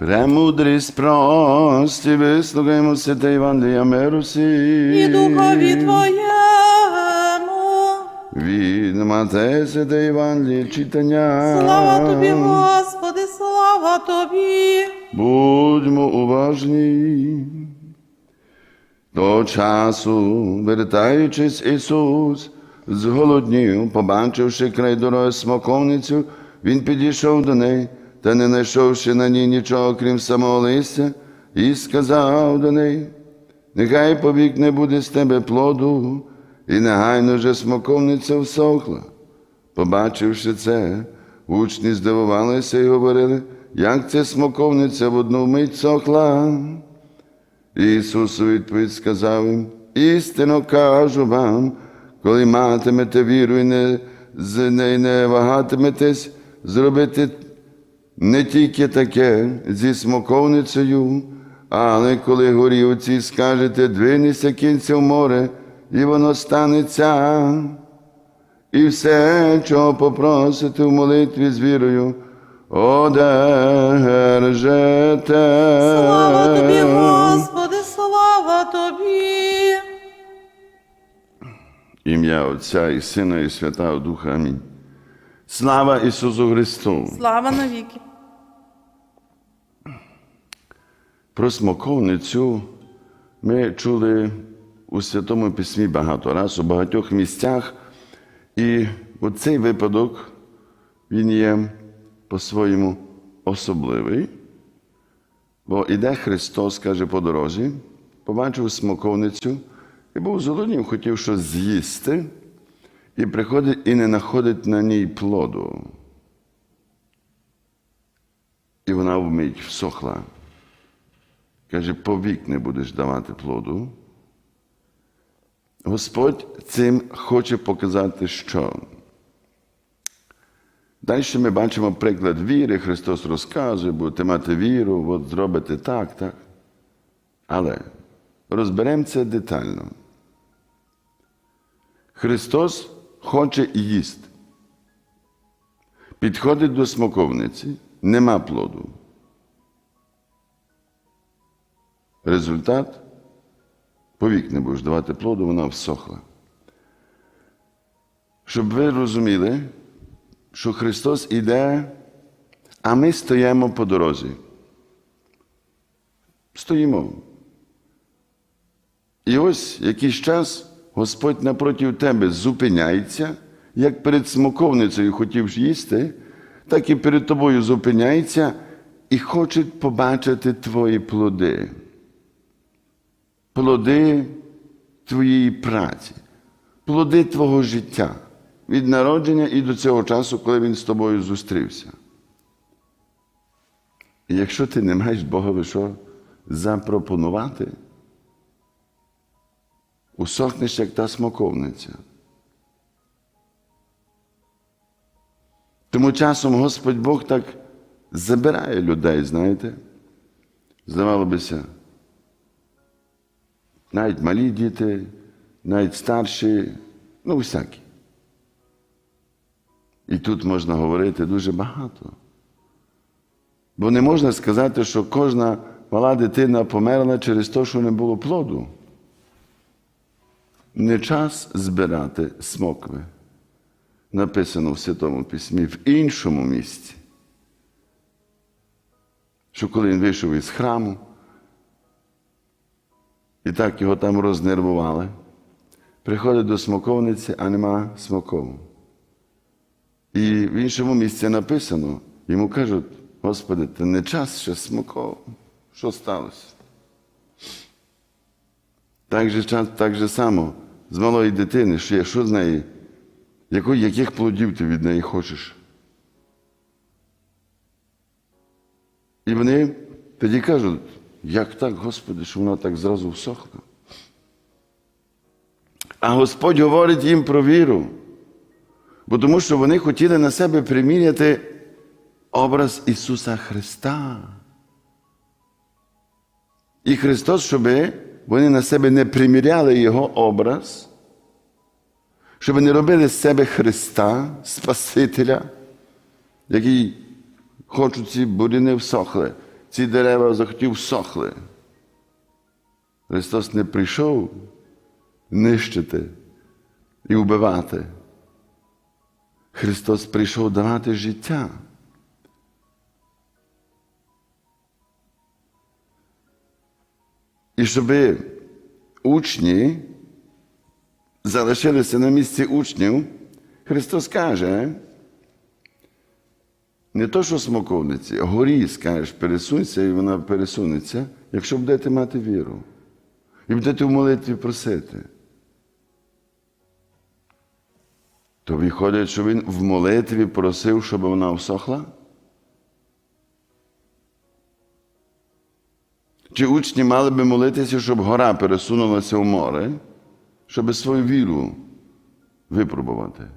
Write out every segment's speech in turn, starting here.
Премудрість прості, вислухаймо святе Євангелія миру сі. і духові Твоєму. Від Матея святе Євангеліє читання. Слава Тобі, Господи, слава Тобі. Будьмо уважні. До часу, вертаючись, Ісус зголоднів, побачивши край дороги смоковницю, Він підійшов до неї, та не знайшовши на ній нічого, крім самого листя, і сказав до неї, нехай повік не буде з тебе плоду, і негайно вже смоковниця всохла. Побачивши це, учні здивувалися і говорили, як це смоковниця в одну мить сохла. Ісус у відповідь сказав їм, істинно кажу вам, коли матимете віру і не, з неї не вагатиметесь, зробити не тільки таке зі смоковницею, але коли горівці скажете, двинися кінця в море, і воно станеться. І все, чого попросите в молитві з вірою, одержите. Слава Тобі, Господи, слава Тобі. Ім'я Отця і Сина, і Святого Духа. Амінь. Слава Ісусу Христу! Слава навіки. Про смоковницю ми чули у Святому Письмі багато раз, у багатьох місцях. І оцей випадок, він є по-своєму особливий. Бо іде Христос, каже, по дорозі, побачив смоковницю і був зголоднів, хотів щось з'їсти, і приходить і не знаходить на ній плоду. І вона вмить всохла. Каже, повік не будеш давати плоду. Господь цим хоче показати, що. Далі ми бачимо приклад віри. Христос розказує, будете мати віру, от зробите так, так. Але розберемо це детально. Христос хоче їсти. Підходить до смоковниці, нема плоду. Результат повік не будеш давати плоду, вона всохла. Щоб ви розуміли, що Христос іде, а ми стоїмо по дорозі. Стоїмо. І ось якийсь час Господь напроти тебе зупиняється, як перед смоковницею хотів їсти, так і перед тобою зупиняється і хоче побачити твої плоди плоди твоєї праці, плоди твого життя від народження і до цього часу, коли він з тобою зустрівся. І якщо ти не маєш Богові що запропонувати, усохнеш, як та смоковниця. Тому часом Господь Бог так забирає людей, знаєте, здавало бися навіть малі діти, навіть старші, ну всякі. І тут можна говорити дуже багато. Бо не можна сказати, що кожна мала дитина померла через те, що не було плоду. Не час збирати смокви. Написано в Святому Письмі в іншому місці. Що коли він вийшов із храму, і так його там рознервували. Приходить до смоковниці, а нема смокову. І в іншому місці написано, йому кажуть, Господи, це не час ще смоков. Що сталося? Так же, час- так же само з малої дитини, що є, що з неї, Яко- яких плодів ти від неї хочеш? І вони тоді кажуть, як так, Господи, що вона так зразу всохла? А Господь говорить їм про віру, бо тому що вони хотіли на себе приміряти образ Ісуса Христа. І Христос, щоб вони на себе не приміряли Його образ, щоб не робили з себе Христа, Спасителя, який хочуть ці буріни всохли. Ці дерева захотів всохли. Христос не прийшов нищити і вбивати. Христос прийшов давати життя. І щоб учні залишилися на місці учнів, Христос каже, не то, що смоковниці, горі, скажеш, пересунься, і вона пересунеться, якщо будете мати віру. І будете в молитві просити. То виходить, що він в молитві просив, щоб вона всохла? Чи учні мали би молитися, щоб гора пересунулася в море, щоб свою віру випробувати?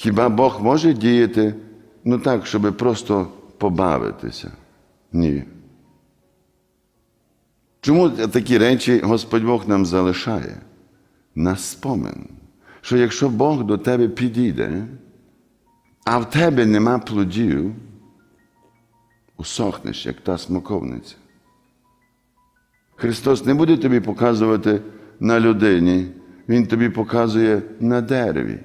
Хіба Бог може діяти ну так, щоб просто побавитися? Ні. Чому такі речі Господь Бог нам залишає? На спомин, що якщо Бог до тебе підійде, а в тебе нема плодів, усохнеш, як та смоковниця. Христос не буде тобі показувати на людині, Він тобі показує на дереві.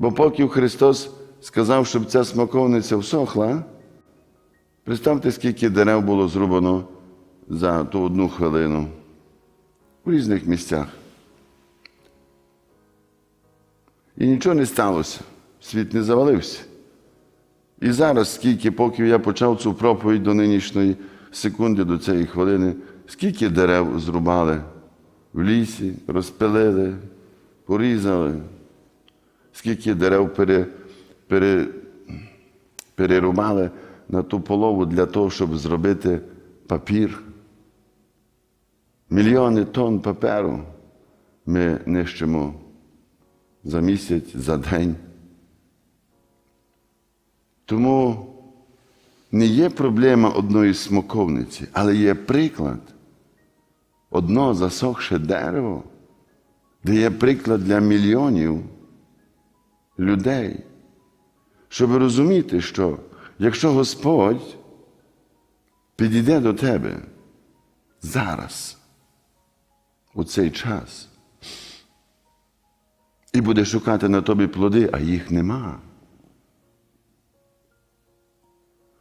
Бо поки Христос сказав, щоб ця смоковниця всохла, представте, скільки дерев було зрубано за ту одну хвилину в різних місцях. І нічого не сталося, світ не завалився. І зараз, скільки, поки я почав цю проповідь до нинішньої секунди, до цієї хвилини, скільки дерев зрубали в лісі, розпилили, порізали, скільки дерев пере, пере, перерубали на ту полову для того, щоб зробити папір. Мільйони тонн паперу ми нищимо за місяць, за день. Тому не є проблема одної смоковниці, але є приклад одно засохше дерево, де є приклад для мільйонів людей, щоб розуміти, що якщо Господь підійде до тебе зараз, у цей час, і буде шукати на тобі плоди, а їх нема.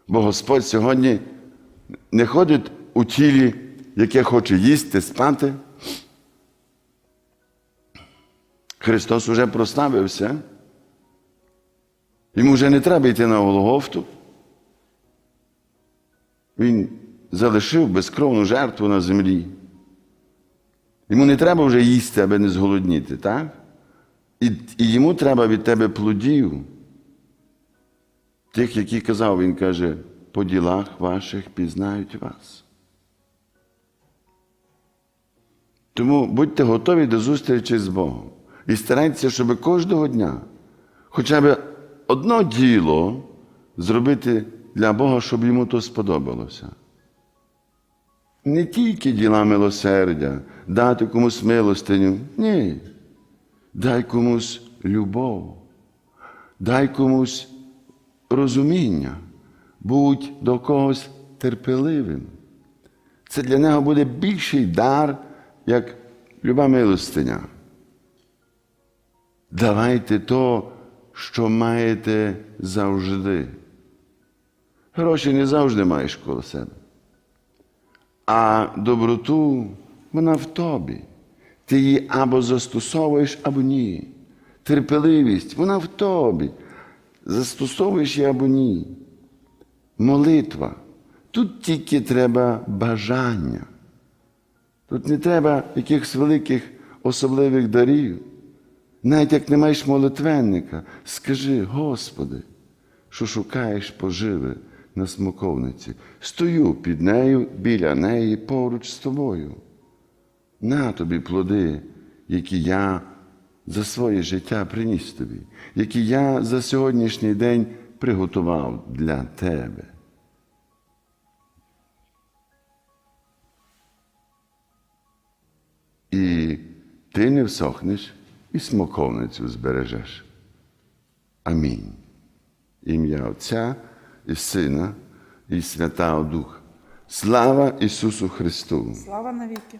Бо Господь сьогодні не ходить у тілі, яке хоче їсти, спати. Христос уже прославився. Йому вже не треба йти на Голгофту. Він залишив безкровну жертву на землі. Йому не треба вже їсти, аби не зголодніти, так? І, і йому треба від тебе плодів. Тих, які казав, він каже, по ділах ваших пізнають вас. Тому будьте готові до зустрічі з Богом. І старайтеся, щоб кожного дня хоча б одно діло зробити для Бога, щоб йому то сподобалося. Не тільки діла милосердя, дати комусь милостиню. Ні. Дай комусь любов, дай комусь розуміння, будь до когось терпеливим. Це для нього буде більший дар, як люба милостиня. Давайте то, що маєте завжди. Гроші не завжди маєш коло себе. А доброту вона в тобі. Ти її або застосовуєш, або ні. Терпеливість, вона в тобі. Застосовуєш її або ні. Молитва. Тут тільки треба бажання. Тут не треба якихось великих особливих дарів. Навіть як не маєш молитвенника, скажи, Господи, що шукаєш поживи на смоковниці. Стою під нею, біля неї, поруч з тобою. На тобі плоди, які я за своє життя приніс тобі, які я за сьогоднішній день приготував для тебе. І ти не всохнеш і смоковницю збережеш. Амінь. ім'я Отця і Сина, і Святого Духа. Слава Ісусу Христу! Слава навіки.